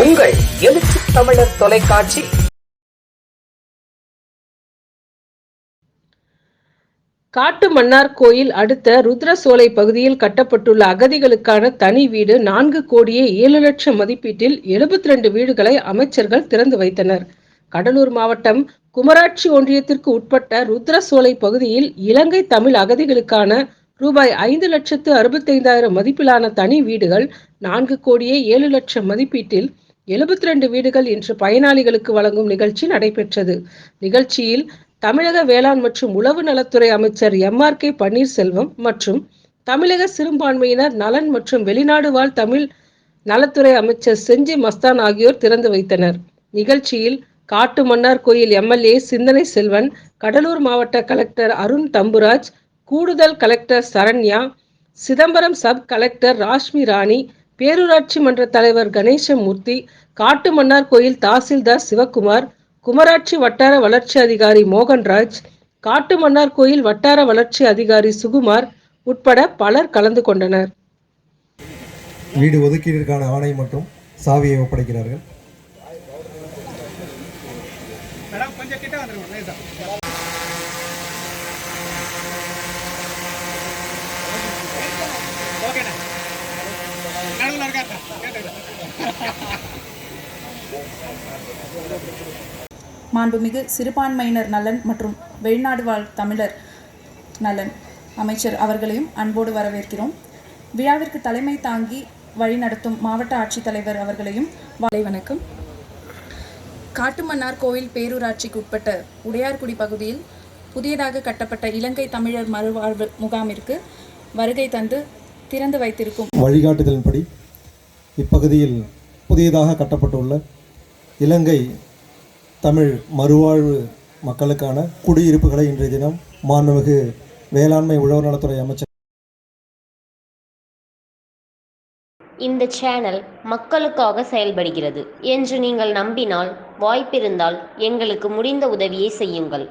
உங்கள் எழுச்சி தமிழர் தொலைக்காட்சி. காட்டு மன்னார் கோயில் அடுத்த ருத்ரசோலை பகுதியில் கட்டப்பட்டுள்ள அகதிகளுக்கான தனி வீடு நான்கு கோடியே ஏழு லட்சம் மதிப்பீட்டில் எழுபத்தி ரெண்டு வீடுகளை அமைச்சர்கள் திறந்து வைத்தனர். கடலூர் மாவட்டம் குமராட்சி ஒன்றியத்திற்கு உட்பட்ட ருத்ரசோலை பகுதியில் இலங்கை தமிழ் அகதிகளுக்கான ரூபாய் ஐந்து லட்சத்து அறுபத்தைந்தாயிரம் மதிப்பிலான தனி வீடுகள் நான்கு கோடியே ஏழு லட்சம் மதிப்பீட்டில் எழுபத்தி ரெண்டு வீடுகள் இன்று பயனாளிகளுக்கு வழங்கும் நிகழ்ச்சி நடைபெற்றது. நிகழ்ச்சியில் தமிழக வேளாண் மற்றும் உளவு நலத்துறை அமைச்சர் எம் ஆர் கே பன்னீர்செல்வம் மற்றும் தமிழக சிறுபான்மையினர் நலன் மற்றும் வெளிநாடு வாழ் தமிழ் நலத்துறை அமைச்சர் செஞ்சி மஸ்தான் ஆகியோர் திறந்து வைத்தனர். நிகழ்ச்சியில் காட்டு மன்னார் கோயில் எம்எல்ஏ சிந்தனை செல்வன் கடலூர் மாவட்ட கலெக்டர் அருண் தம்புராஜ் கூடுதல் collector Saranya Chidambaram sub collector Rashmi Rani பேரூராட்சி மன்ற தலைவர் கணேசமூர்த்தி காட்டு மன்னார் கோயில் தாசில்தார் சிவக்குமார் குமராட்சி வட்டார வளர்ச்சி அதிகாரி மோகன்ராஜ் காட்டு மன்னார் கோயில் வட்டார வளர்ச்சி அதிகாரி சுகுமார் உட்பட பலர் கலந்து கொண்டனர். வீடு ஒதுக்கீட்டிற்கான ஆணை மற்றும் சாவியை ஒப்படைக்கிறார்கள். மாண்புமிகு சிறுபான்மையினர் நலன் மற்றும் வெளிநாடு வாழ் தமிழர் நலன் அமைச்சர் அவர்களையும் அன்போடு வரவேற்கிறோம். விழாவிற்கு தலைமை தாங்கி வழிநடத்தும் மாவட்ட ஆட்சித்தலைவர் அவர்களையும் வாழை வணக்கம் காட்டுமன்னார் கோவில் பேரூராட்சிக்கு உட்பட்ட உடையார்குடி பகுதியில் புதியதாக கட்டப்பட்ட இலங்கை தமிழர் மறுவாழ்வு முகாமிற்கு வருகை தந்து திறந்து வைத்திருக்கும் வழிகாட்டுதலின்படி இப்பகுதியில் புதியதாக கட்டப்பட்டுள்ள இலங்கை தமிழ் மறுவாழ்வு மக்களுக்கான குடியிருப்புகளை இன்றைய தினம் மாண்புமிகு வேளாண்மை உழவர் நலத்துறை அமைச்சர் இந்த சேனல் மக்களுக்காக செயல்படுகிறது என்று நீங்கள் நம்பினால் வாய்ப்பிருந்தால் எங்களுக்கு முடிந்த உதவியை செய்யுங்கள்.